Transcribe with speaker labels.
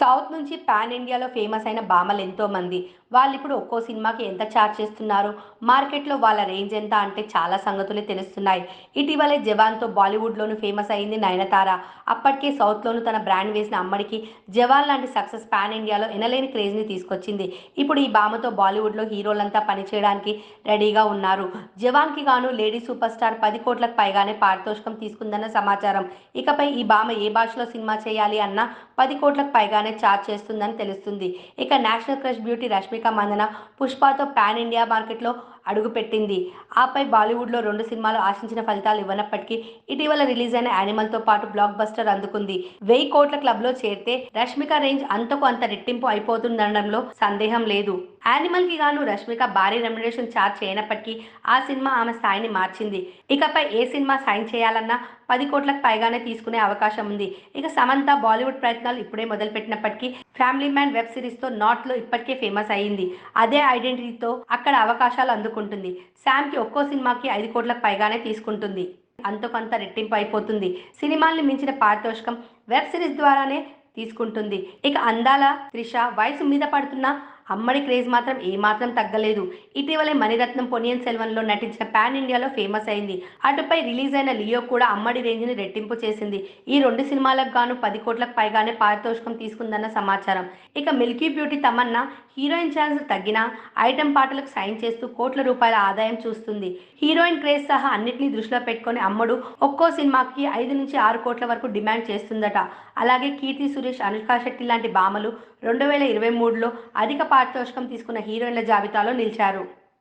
Speaker 1: South నుంచి pan ఇండియాలో famous అయిన భామలు ఎంతోమంది. వాళ్ళు ఇప్పుడు ఒక్కో సినిమాకి ఎంత ఛార్జ్ చేస్తున్నారు? మార్కెట్లో వాళ్ళ రేంజ్ ఎంత అంటే చాలా సంగతులే తెలుస్తున్నాయి. ఇటీవలే జవాన్తో బాలీవుడ్లోనూ ఫేమస్ అయింది నయనతార. అప్పటికే సౌత్లోనూ తన బ్రాండ్ వేసిన అమ్మడికి జవాన్ లాంటి సక్సెస్ పాన్ ఇండియాలో ఎనలేని క్రేజ్ని తీసుకొచ్చింది. ఇప్పుడు ఈ బామతో బాలీవుడ్లో హీరోలంతా పనిచేయడానికి రెడీగా ఉన్నారు. జవాన్కి గాను లేడీ సూపర్ స్టార్ పది కోట్లకు పైగానే పారితోషికం తీసుకుందన్న సమాచారం. ఇకపై ఈ బామ ఏ భాషలో సినిమా చేయాలి అన్నా పది కోట్లకు పైగానే ఛార్జ్ చేస్తుందని తెలుస్తుంది. ఇక national crush beauty Rashmika Mandanna పుష్పతో pan India మార్కెట్లో అడుగుపెట్టింది. ఆపై బాలీవుడ్లో రెండు సినిమాలు ఆశించిన ఫలితాలు ఇవ్వనప్పటికీ ఇటీవల రిలీజ్ అయిన యానిమల్తో పాటు బ్లాక్ బస్టర్ అందుకుంది. వెయ్యి కోట్ల క్లబ్లో చేరితే రష్మిక రేంజ్ అంతకు అంత రెట్టింపు అయిపోతుందనడంలో సందేహం లేదు. యానిమల్కి గాను రష్మిక భారీ రెమ్యునరేషన్ ఛార్జ్ చేయనప్పటికీ ఆ సినిమా ఆమె స్థాయిని మార్చింది. ఇకపై ఏ సినిమా సైన్ చేయాలన్నా పది కోట్లకు పైగానే తీసుకునే అవకాశం ఉంది. ఇక సమంత బాలీవుడ్ ప్రయత్నాలు ఇప్పుడే మొదలుపెట్టినప్పటికీ ఫ్యామిలీ మ్యాన్ వెబ్ సిరీస్తో నార్త్లో ఇప్పటికే ఫేమస్ అయ్యింది అదే ఐడెంటిటీతో అక్కడ అవకాశాలు అందుకుంటుంది. శామ్కి ఒక్కో సినిమాకి ఐదు కోట్లకు పైగానే తీసుకుంటుంది. అంతకంత రెట్టింపు అయిపోతుంది. సినిమాల్ని మించిన పారితోషికం వెబ్ సిరీస్ ద్వారానే తీసుకుంటుంది. ఇక అందాల త్రిష వయసు మీద పడుతున్న అమ్మడి క్రేజ్ మాత్రం ఏమాత్రం తగ్గలేదు. ఇటీవలే మణిరత్నం పొనియన్ సెల్వన్లో నటించిన పాన్ ఇండియాలో ఫేమస్ అయింది. అటుపై రిలీజ్ అయిన లియో కూడా అమ్మడి రేంజ్ని రెట్టింపు చేసింది. ఈ రెండు సినిమాలకు గాను పది కోట్లకు పైగానే పారితోషికం తీసుకుందన్న సమాచారం. ఇక milky beauty Tamannaah heroine chance తగ్గినా ఐటెం పాటలకు సైన్ చేస్తూ కోట్ల రూపాయల ఆదాయం చూస్తుంది. హీరోయిన్ క్రేజ్ సహా అన్నిటినీ దృష్టిలో పెట్టుకొని అమ్మడు ఒక్కో సినిమాకి ఐదు నుంచి ఆరు కోట్ల వరకు డిమాండ్ చేస్తుందట. అలాగే కీర్తి సురేష్ అనుష్క శెట్టి లాంటి భామలు రెండు వేల ఇరవై మూడులో అధిక పారితోషికం తీసుకున్న హీరోయిన్ల జాబితాలో నిలిచారు.